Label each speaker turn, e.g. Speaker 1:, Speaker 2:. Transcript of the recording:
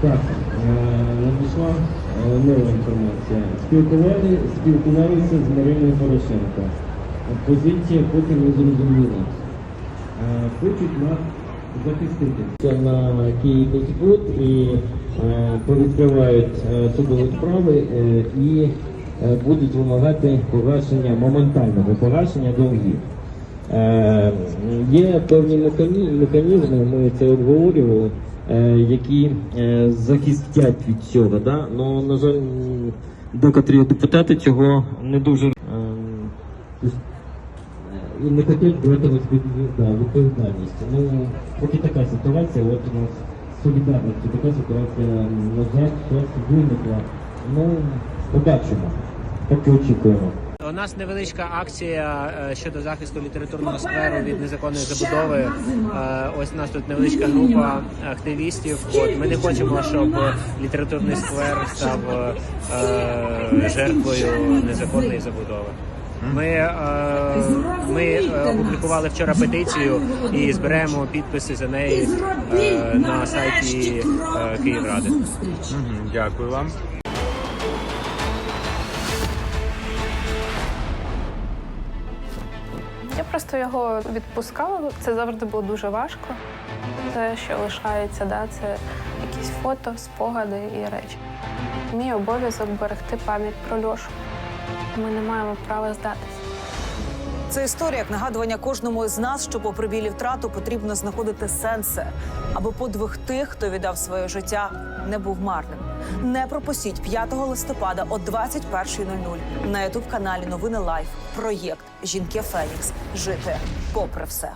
Speaker 1: Так, е, надійшла е, нова інформація. Спілкували, спілкувалися з Мариною Порошенко. Позиція поки не зрозуміла. Е, Хочуть нас захистити. Це на Київськбуд і е, повідкривають судові справи і будуть вимагати погашення, моментального погашення долгів. Є певні механізми, ми це обговорювали, е, які е, захистять від цього. Да? Но, на жаль, декотрі депутати цього не дуже. ем, і не хотять брати відповідальність. Да. Ну, поки така ситуація, от у нас з солідарністю така ситуація, на жаль, виникла. Ну, побачимо. Поки очікуємо.
Speaker 2: Нас невеличка акція е, щодо захисту літературного скверу від незаконної забудови. Е, Ось у нас тут невеличка група активістів. От ми не хочемо, щоб літературний сквер став е, жертвою незаконної забудови. Ми, ми опублікували вчора петицію і зберемо підписи за неї на сайті Київради.
Speaker 3: Дякую вам.
Speaker 4: Я просто його відпускала. Це завжди було дуже важко. Те, що лишається, да, це якісь фото, спогади і речі. Мій обов'язок берегти пам'ять про Льошу. Ми не маємо права здатися.
Speaker 5: Це історія як нагадування кожному з нас, що попри білі втрату потрібно знаходити сенси, аби подвиг тих, хто віддав своє життя, не був марним. Не пропустіть 5 листопада о 21.00 на ютуб каналі Новини Лайф. Проєкт Жінки Фенікс. Жити попри все.